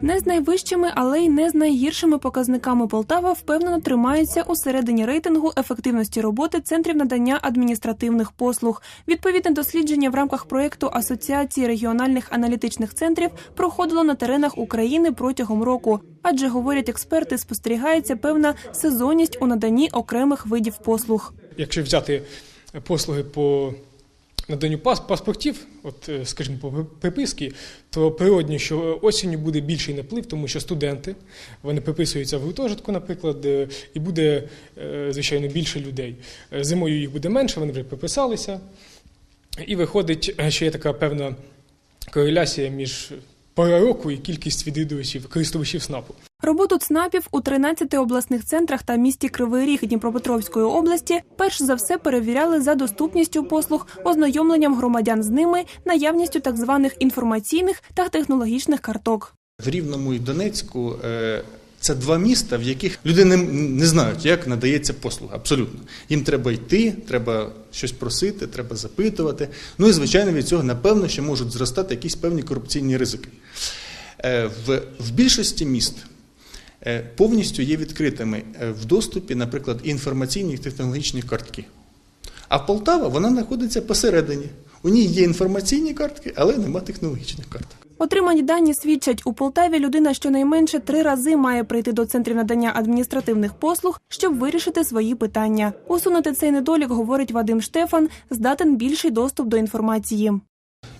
Не з найвищими, але й не з найгіршими показниками Полтава впевнено тримається у середині рейтингу ефективності роботи центрів надання адміністративних послуг. Відповідне дослідження в рамках проєкту Асоціації регіональних аналітичних центрів проходило на теренах України протягом року. Адже говорять експерти, спостерігається певна сезонність у наданні окремих видів послуг. Якщо взяти послуги по наданню паспортів, от, е, скажімо, по приписки, то природні, що осінню буде більший наплив, тому що студенти вони приписуються в гуртожитку, наприклад, е, і буде, е, звичайно, більше людей. Зимою їх буде менше, вони вже приписалися. І виходить, що є така певна кореляція між пора року і кількість відвідувачів, користувачів СНАПу. Роботу ЦНАПів у 13 обласних центрах та місті Кривий Ріг Дніпропетровської області перш за все перевіряли за доступністю послуг, ознайомленням громадян з ними, наявністю так званих інформаційних та технологічних карток. В Рівному і Донецьку е, це два міста, в яких люди не, не знають, як надається послуга. Абсолютно. Їм треба йти, треба щось просити, треба запитувати. Ну і звичайно, від цього напевно, що можуть зростати якісь певні корупційні ризики. Е, В, в більшості міст повністю є відкритими е, в доступі, наприклад, інформаційні і технологічні картки. А Полтава вона знаходиться посередині. У ній є інформаційні картки, але нема технологічних карток. Отримані дані свідчать, у Полтаві людина щонайменше три рази має прийти до центрів надання адміністративних послуг, щоб вирішити свої питання. Усунути цей недолік, говорить Вадим Штефан, здатен більший доступ до інформації.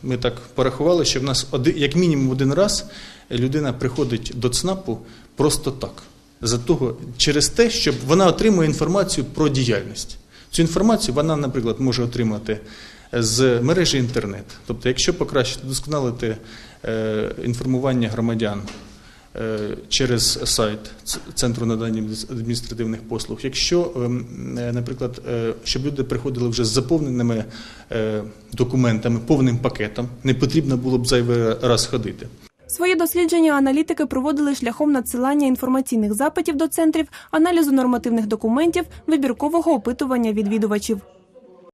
Ми так порахували, що в нас один, як мінімум один раз людина приходить до ЦНАПу просто так. За того, через те, що вона отримує інформацію про діяльність. Цю інформацію вона, наприклад, може отримати з мережі інтернет. Тобто, якщо покращити, досконалити е, інформування громадян е, через сайт Центру надання адміністративних послуг, якщо, ем, е, наприклад, е, щоб люди приходили вже з заповненими е, документами, повним пакетом, не потрібно було б зайвий раз ходити. Свої дослідження аналітики проводили шляхом надсилання інформаційних запитів до центрів, аналізу нормативних документів, вибіркового опитування відвідувачів.